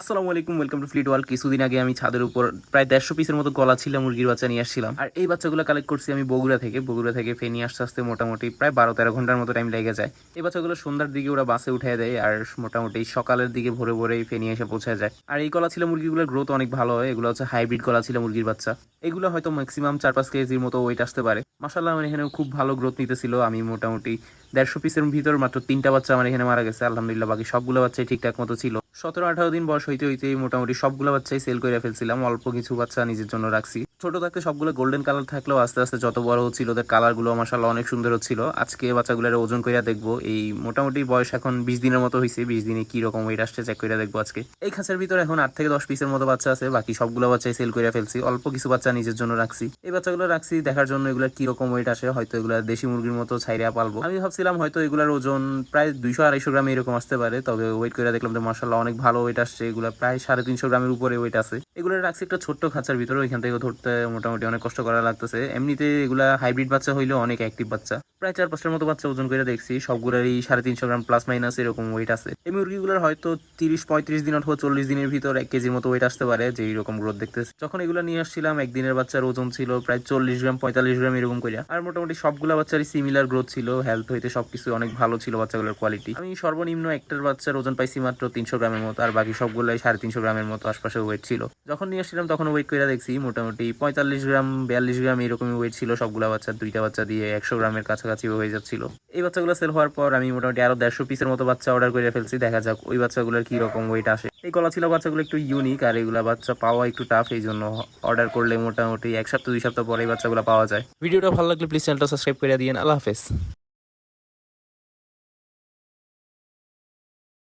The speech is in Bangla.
আসসালামু আলাইকুম ওয়েলকাম টু ফ্লিট ওয়ার্ল্ড কিছুদিন আগে আমি ছাদের উপর প্রায় দেড়শো পিসের মতো গলা ছিল মুরগির বাচ্চা নিয়ে আসছিলাম। আর এই বাচ্চাগুলো কালেক্ট করছি আমি বগুড়া থেকে। বগুড়া থেকে ফেনি আসতে আসতে মোটামুটি প্রায় বারো তেরো ঘণ্টার মতো টাইম লেগে যায়। এই বাচ্চাগুলো সন্ধ্যার দিকে ওরা বাসে উঠে দেয় আর মোটামুটি সকালের দিকে ভোরে ভোরে ফেনি এসে পৌঁছে যায়। আর এই গলা ছিল মুরগিগুলোর গ্রোথ অনেক ভালো হয়। এগুলো হচ্ছে হাইব্রিড গলা ছিল মুরগির বাচ্চা। এগুলো হয়তো ম্যাক্সিমাম চার পাঁচ কেজির মতো ওয়েট আসতে পারে। মাসাল্লাহ আমার এখানে খুব ভালো গ্রোথ নিতেছিল। আমি মোটামুটি দেড়শো পিসের ভিতর মাত্র তিনটা বাচ্চা আমার এখানে মারা গেছে। আলহামদুলিল্লাহ, বাকি সবগুলো বাচ্চাই ঠিকঠাক মতো ছিল। সতেরো আঠারো দিন বয়স হইতে হইতে মোটামুটি সবগুলো বাচ্চাই সেল করে ফেলছিলাম। অল্প কিছু বাচ্চা নিজের জন্য রাখছি। ছোট থাকতে সবগুলো গোল্ডেন কালার থাকলেও আস্তে আস্তে যত বড় হচ্ছিল ওদের কালারগুলো মাসাল্লাহ অনেক সুন্দর হচ্ছিল আজকে বাচ্চাগুলোর ওজন কইরা দেখব। এই মোটামুটি বয়স এখন বিশ দিনের মতো হয়েছে বিশ দিনে কি রকম ওয়েট আসছে চেক করে দেখব আজকে। এই খাঁচার ভিতরে এখন আট থেকে দশ পিসের মতো বাচ্চা আছে। বাকি সবগুলো বাচ্চাই সেল করে ফেলছি। অল্প কিছু বাচ্চা নিজের জন্য রাখছি। এই বাচ্চাগুলো রাখছি দেখার জন্য এগুলো কি রকম ওয়েট আসে, হয়তো এগুলো দেশি মুরগির মতো ছাইরা পালবো। আমি ভাবছিলাম হয়তো এগুলোর ওজন প্রায় দুইশো আড়াইশো গ্রাম এরকম আসতে পারে, তবে ওয়েট করে দেখলাম যে মার্শাল্লাহ অনেক ভালো ওয়েট আসছে, এগুলো প্রায় সাড়ে তিনশো গ্রামের উপরে ওয়েট আছে। এগুলো রাখছি একটা ছোট্ট খাঁচার ভিতরে, ওইখান থেকে ধরতে মোটামুটি অনেক কষ্ট করা লাগতেছে। এমনিতে এগুলা হাইব্রিড বাচ্চা হইলেও অনেক অ্যাক্টিভ বাচ্চা। প্রায় চার পাঁচটার মতো বাচ্চা ওজন করে দেখছি, সবগুলোরই সাড়ে তিনশো গ্রাম প্লাস মাইনাস এরকম ওয়েট আছে। এই মুরগিগুলোর হয়তো তিরিশ, পঁয়ত্রিশ দিন অথবা চল্লিশ দিনের ভিতর এক কেজির মতো ওয়েট আসতে পারে যে এইরকম গ্রোথ দেখতেছে। যখন এগুলো নিয়ে আসছিলাম, একদিনের বাচ্চার ওজন ছিল প্রায় চল্লিশ গ্রাম, পঁয়তাল্লিশ গ্রাম এরকম করে আর মোটামুটি সবগুলো বাচ্চারই সিমিলার গ্রোথ ছিল হেলথ হইতে সবকিছু অনেক ভালো ছিল বাচ্চাগুলোর কোয়ালিটি আমি সর্বনিম্ন একটার বাচ্চার ওজন পাইছি মাত্র তিনশো গ্রামের মতো, আর বাকি সবগুলাই সাড়ে তিনশো গ্রামের মতো আশপাশে ওয়েট ছিল। যখন নিয়ে আসছিলাম তখন ওয়েট করে দেখছি, মোটামুটি পঁয়তাল্লিশ গ্রাম, বিয়াল্লিশ গ্রাম এরকমই ওয়েট ছিল, সবগুলা বাচ্চা, দুইটা বাচ্চা দিয়ে একশো গ্রামের কাছাকাছি হয়ে যাচ্ছিল। এই বাচ্চাগুলো সেল হওয়ার পর আমি মোটামুটি আরও দেড়শো পিসের মতো বাচ্চা অর্ডার করে ফেলছি, দেখা যাক ওই বাচ্চাগুলোর কি রকম ওয়েট আসে। এই গলা ছিল বাচ্চাগুলো একটু ইউনিক আর এগুলা বাচ্চা পাওয়া একটু টাফ এই জন্য অর্ডার করলে মোটামুটি এক সপ্তাহ, দুই সপ্তাহ পরে এই বাচ্চাগুলো পাওয়া যায়। ভিডিওটা ভালো লাগলে প্লিজ চ্যানেলটা সাবস্ক্রাইব করে দিন আল্লাহ হাফেজ।